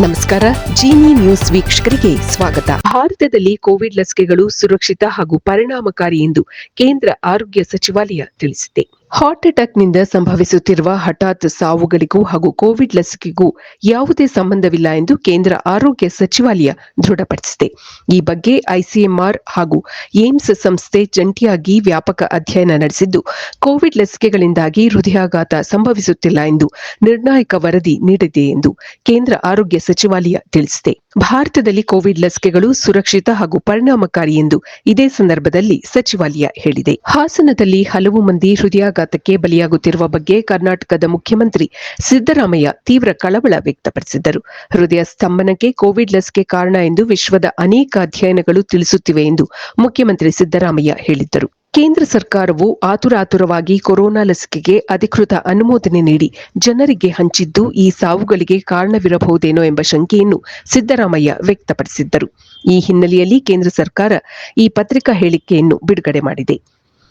ನಮಸ್ಕಾರ, ಜಿನಿ ನ್ಯೂಸ್ ವೀಕ್ಷಕರಿಗೆ ಸ್ವಾಗತ. ಭಾರತದಲ್ಲಿ ಕೋವಿಡ್ ಲಸಿಕೆಗಳು ಸುರಕ್ಷಿತ ಹಾಗೂ ಪರಿಣಾಮಕಾರಿ ಎಂದು ಕೇಂದ್ರ ಆರೋಗ್ಯ ಸಚಿವಾಲಯ ತಿಳಿಸಿದೆ. ಹಾರ್ಟ್ ಅಟ್ಯಾಕ್ನಿಂದ ಸಂಭವಿಸುತ್ತಿರುವ ಹಠಾತ್ ಸಾವುಗಳಿಗೂ ಹಾಗೂ ಕೋವಿಡ್ ಲಸಿಕೆಗೂ ಯಾವುದೇ ಸಂಬಂಧವಿಲ್ಲ ಎಂದು ಕೇಂದ್ರ ಆರೋಗ್ಯ ಸಚಿವಾಲಯ ದೃಢಪಡಿಸಿದೆ. ಈ ಬಗ್ಗೆ ಐಸಿಎಂಆರ್ ಹಾಗೂ ಏಮ್ಸ್ ಸಂಸ್ಥೆ ಜಂಟಿಯಾಗಿ ವ್ಯಾಪಕ ಅಧ್ಯಯನ ನಡೆಸಿದ್ದು, ಕೋವಿಡ್ ಲಸಿಕೆಗಳಿಂದಾಗಿ ಹೃದಯಾಘಾತ ಸಂಭವಿಸುತ್ತಿಲ್ಲ ಎಂದು ನಿರ್ಣಾಯಕ ವರದಿ ನೀಡಿದೆ ಎಂದು ಕೇಂದ್ರ ಆರೋಗ್ಯ ಸಚಿವಾಲಯ ತಿಳಿಸಿದೆ. ಭಾರತದಲ್ಲಿ ಕೋವಿಡ್ ಲಸಿಕೆಗಳು ಸುರಕ್ಷಿತ ಹಾಗೂ ಪರಿಣಾಮಕಾರಿ ಎಂದು ಇದೇ ಸಂದರ್ಭದಲ್ಲಿ ಸಚಿವಾಲಯ ಹೇಳಿದೆ. ಹಾಸನದಲ್ಲಿ ಹಲವು ಮಂದಿ ಹೃದಯಾಘಾತಕ್ಕೆ ಬಲಿಯಾಗುತ್ತಿರುವ ಬಗ್ಗೆ ಕರ್ನಾಟಕದ ಮುಖ್ಯಮಂತ್ರಿ ಸಿದ್ದರಾಮಯ್ಯ ತೀವ್ರ ಕಳವಳ ವ್ಯಕ್ತಪಡಿಸಿದ್ದರು. ಹೃದಯ ಸ್ತಂಭನಕ್ಕೆ ಕೋವಿಡ್ ಲಸಿಕೆ ಕಾರಣ ಎಂದು ವಿಶ್ವದ ಅನೇಕ ಅಧ್ಯಯನಗಳು ತಿಳಿಸುತ್ತಿವೆ ಎಂದು ಮುಖ್ಯಮಂತ್ರಿ ಸಿದ್ದರಾಮಯ್ಯ ಹೇಳಿದ್ದರು. ಕೇಂದ್ರ ಸರ್ಕಾರವು ಆತುರಾತುರವಾಗಿ ಕೊರೋನಾ ಲಸಿಕೆಗೆ ಅಧಿಕೃತ ಅನುಮೋದನೆ ನೀಡಿ ಜನರಿಗೆ ಹಂಚಿದ್ದು ಈ ಸಾವುಗಳಿಗೆ ಕಾರಣವಿರಬಹುದೇನೋ ಎಂಬ ಶಂಕೆಯನ್ನು ಸಿದ್ದರಾಮಯ್ಯ ವ್ಯಕ್ತಪಡಿಸಿದ್ದರು. ಈ ಹಿನ್ನೆಲೆಯಲ್ಲಿ ಕೇಂದ್ರ ಸರ್ಕಾರ ಈ ಪತ್ರಿಕಾ ಹೇಳಿಕೆಯನ್ನು ಬಿಡುಗಡೆ ಮಾಡಿದೆ.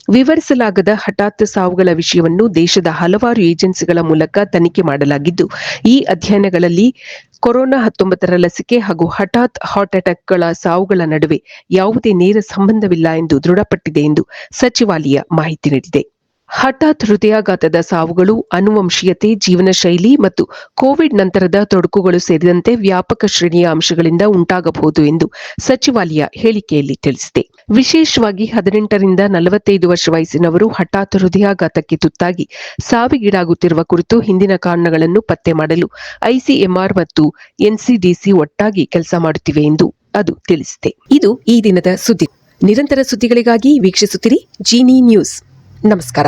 ವಿವರಿಸಲಾಗದ ಹಠಾತ್ ಸಾವುಗಳ ವಿಷಯವನ್ನು ದೇಶದ ಹಲವಾರು ಏಜೆನ್ಸಿಗಳ ಮೂಲಕ ತನಿಖೆ ಮಾಡಲಾಗಿದ್ದು, ಈ ಅಧ್ಯಯನಗಳಲ್ಲಿ ಕೊರೋನಾ ಹತ್ತೊಂಬತ್ತರ ಲಸಿಕೆ ಹಾಗೂ ಹಠಾತ್ ಹಾರ್ಟ್ ಅಟ್ಯಾಕ್ಗಳ ಸಾವುಗಳ ನಡುವೆ ಯಾವುದೇ ನೇರ ಸಂಬಂಧವಿಲ್ಲ ಎಂದು ದೃಢಪಟ್ಟಿದೆ ಎಂದು ಸಚಿವಾಲಯ ಮಾಹಿತಿ ನೀಡಿದೆ. ಹಠಾತ್ ಹೃದಯಾಘಾತದ ಸಾವುಗಳು, ಅನುವಂಶೀಯತೆ ಜೀವನ ಶೈಲಿ ಮತ್ತು ಕೋವಿಡ್ ನಂತರದ ತೊಡಕುಗಳು ಸೇರಿದಂತೆ ವ್ಯಾಪಕ ಶ್ರೇಣಿಯ ಅಂಶಗಳಿಂದ ಉಂಟಾಗಬಹುದು ಎಂದು ಸಚಿವಾಲಯ ಹೇಳಿಕೆಯಲ್ಲಿ ತಿಳಿಸಿದೆ. ವಿಶೇಷವಾಗಿ ಹದಿನೆಂಟರಿಂದ ನಲವತ್ತೈದು ವರ್ಷ ವಯಸ್ಸಿನವರು ಹಠಾತ್ ಹೃದಯಾಘಾತಕ್ಕೆ ತುತ್ತಾಗಿ ಸಾವಿಗೀಡಾಗುತ್ತಿರುವ ಕುರಿತು ಹಿಂದಿನ ಕಾರಣಗಳನ್ನು ಪತ್ತೆ ಮಾಡಲು ಐಸಿಎಂಆರ್ ಮತ್ತು ಎನ್ಸಿಡಿಸಿ ಒಟ್ಟಾಗಿ ಕೆಲಸ ಮಾಡುತ್ತಿವೆ ಎಂದು ಅದು ತಿಳಿಸಿದೆ. ಇದು ಈ ದಿನದ ಸುದ್ದಿ. ನಿರಂತರ ಸುದ್ದಿಗಳಿಗಾಗಿ ವೀಕ್ಷಿಸುತ್ತಿರಿ ಜೀನಿ ನ್ಯೂಸ್. ನಮಸ್ಕಾರ.